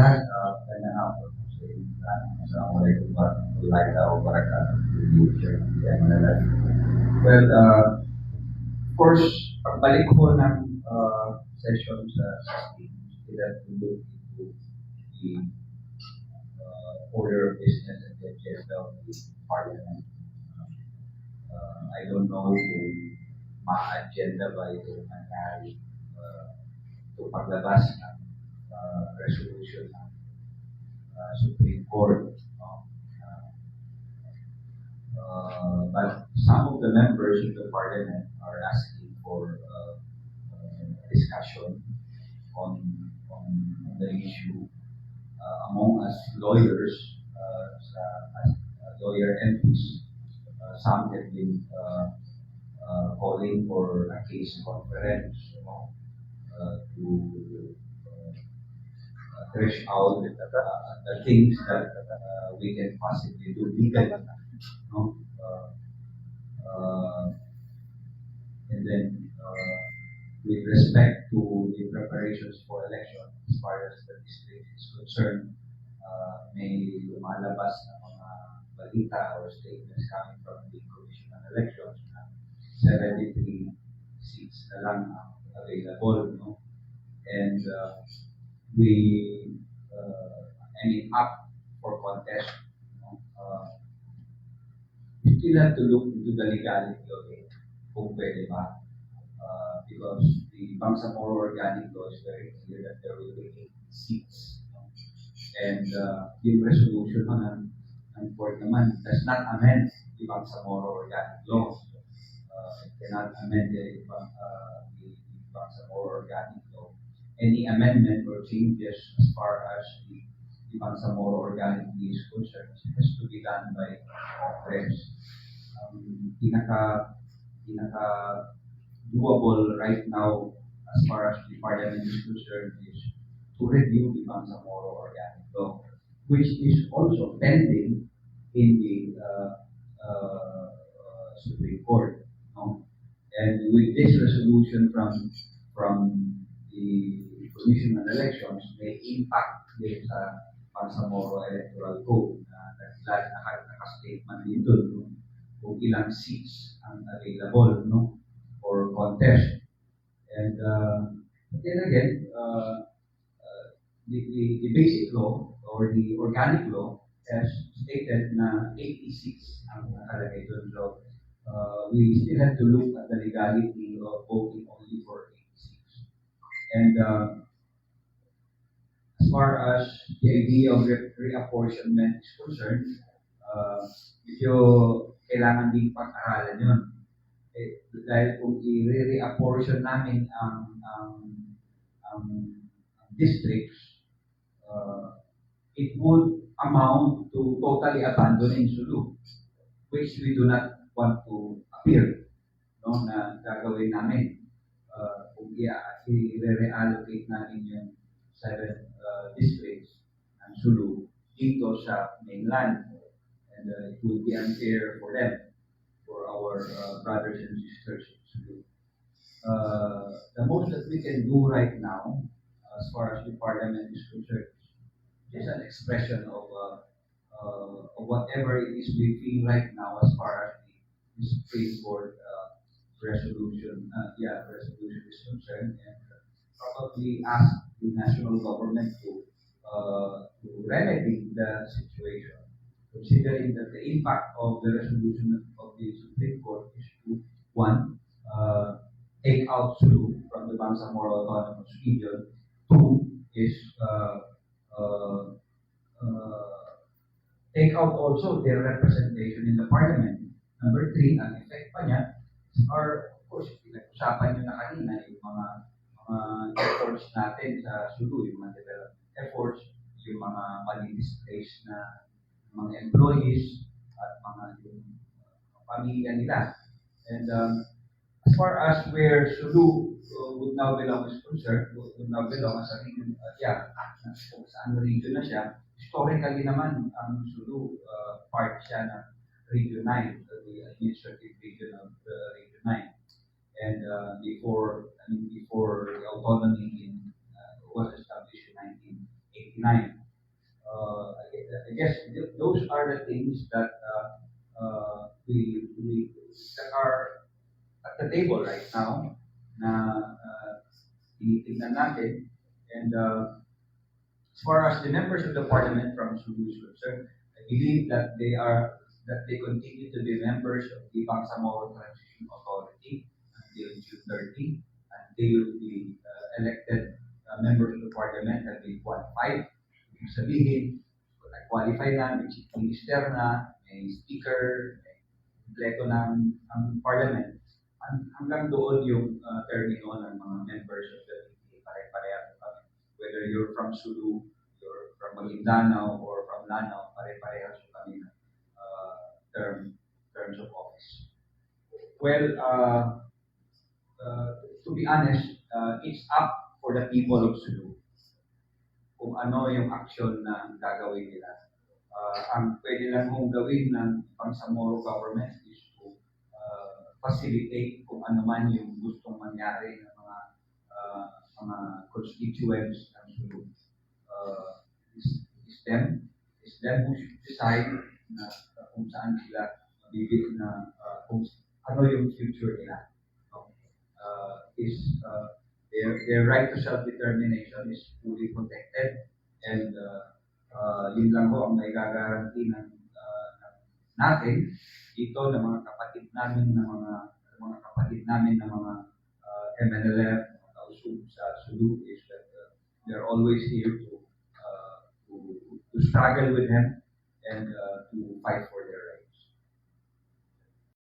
Assalamualaikum warahmatullahi wabarakatuh. Well, uh, of course, pagbalik ko ng uh, session sa system, sila to look into the uh, order of business and the agenda of the parliament. Uh, I don't know kung ma-agenda ba ito nangyari uh, ito paglabas ng uh, resolution uh, Supreme Court. Uh, uh, but some of the members of the parliament are asking for uh, uh, discussion on, on the issue. Among us lawyers, as lawyer MPs, some have been calling for a case conference you know, to thresh out the, uh, the things that uh, we can possibly do legally. No? Uh, and then, uh, with respect to the preparations for election, as far as the district is concerned, uh, may lumalabas na mga balita or statements coming from the Commission on Elections na 73 seats na lang ang available, no? And uh, we, uh, I up for contest, no? Uh, we still have to look into the legality of it, kung pwede ba. Uh, because the Bangsamoro Organic Law is very clear that there will be eight seats. no? And uh, yung resolution ho ng, court naman does not amend the Bangsamoro Organic Law. Uh, it cannot amend the, uh, the, Bangsamoro Organic. Any amendment or changes as far as the, Bangsamoro Organic is concerned has to be done by Congress. Um, pinaka, pinaka doable right now as far as the parliament is concerned is to review the Bangsamoro Organic Law, which is also pending in the uh, uh, Supreme Court. No? And with this resolution from from the Commission on Elections, may impact din sa Bangsamoro Electoral Code na nag naka- naka-statement din doon no? kung ilang seats ang available no? for contest. And uh, then again, uh, uh, the, the, the basic law or the organic law has stated na 86 ang nakalagay doon. So, uh, we still have to look at the legality of voting only for 86. And uh, as far as the idea of re- reapportionment is concerned, uh, medyo kailangan din pag-aralan yun. Eh, dahil kung i-reapportion namin ang, ang, ang, ang districts, uh, it would amount to totally abandoning Sulu, which we do not want to appear no, na gagawin namin. I-reallocate namin yung seven uh, districts ng Sulu dito sa mainland. And uh, it would be unfair for them, for our uh, brothers and sisters in Sulu. Uh, the most that we can do right now, as far as the parliament is concerned, is an expression of, uh, uh, of whatever it is we feel right now as far as the, the Supreme Court uh, resolution, uh, yeah, resolution is concerned, and probably ask the national government to uh, to remedy the situation, considering that the impact of the resolution of the Supreme Court is to one, uh, take out Sulu from the Bangsamoro Autonomous Region. Two is uh, uh, uh, take out also their representation in the parliament. Number three, ang effect pa niya are, of course, pinag-usapan nyo na kanina yung mga mga efforts natin sa Sulu, yung mga development efforts, yung mga mali-displaced na mga employees at mga yung uh, pamilya nila. And um, as far as where Sulu uh, would now belong is concerned, would, would now belong as a region, uh, yeah, saan region na siya, historically naman ang Sulu uh, part siya ng Region 9, the administrative region of Region 9. And uh, before, I mean, before the autonomy in, uh, was established in 1989. Uh, I guess those are the things that uh, uh, we, we that are at the table right now na uh, natin. And uh, as far as the members of the parliament from Sulu is concerned, I believe that they are that they continue to be members of the Bangsamoro Transition Authority until June 30, and they will be uh, elected uh, members of the parliament and be qualified. Ibig sabihin, qualify na, may chief minister na, may speaker, may kompleto ng ang parliament. Hang- Hanggang doon yung uh, termino ng mga members of the PTA, pare-pareho kami. Whether you're from Sulu, you're from Maguindanao, or from Lanao, pare-pareho kami ng term, terms of office. Well, uh, uh, to be honest, uh, it's up for the people of Sulu kung ano yung action na gagawin nila. Uh, ang pwede lang mong gawin ng Pangsamoro government is to uh, facilitate kung ano man yung gustong mangyari ng mga uh, mga constituents ng Sulu. Uh, is, is them, is them who should decide na kung saan sila bibig na uh, kung ano yung future nila. Uh, is uh, their their right to self-determination is fully protected and uh, uh, yun lang ho ang may gagaranti ng, uh, ng natin dito ng mga kapatid namin ng mga mga kapatid namin ng mga uh, MNLF kausub sa Sulu is that uh, they're always here to uh, to to struggle with them and uh, to fight for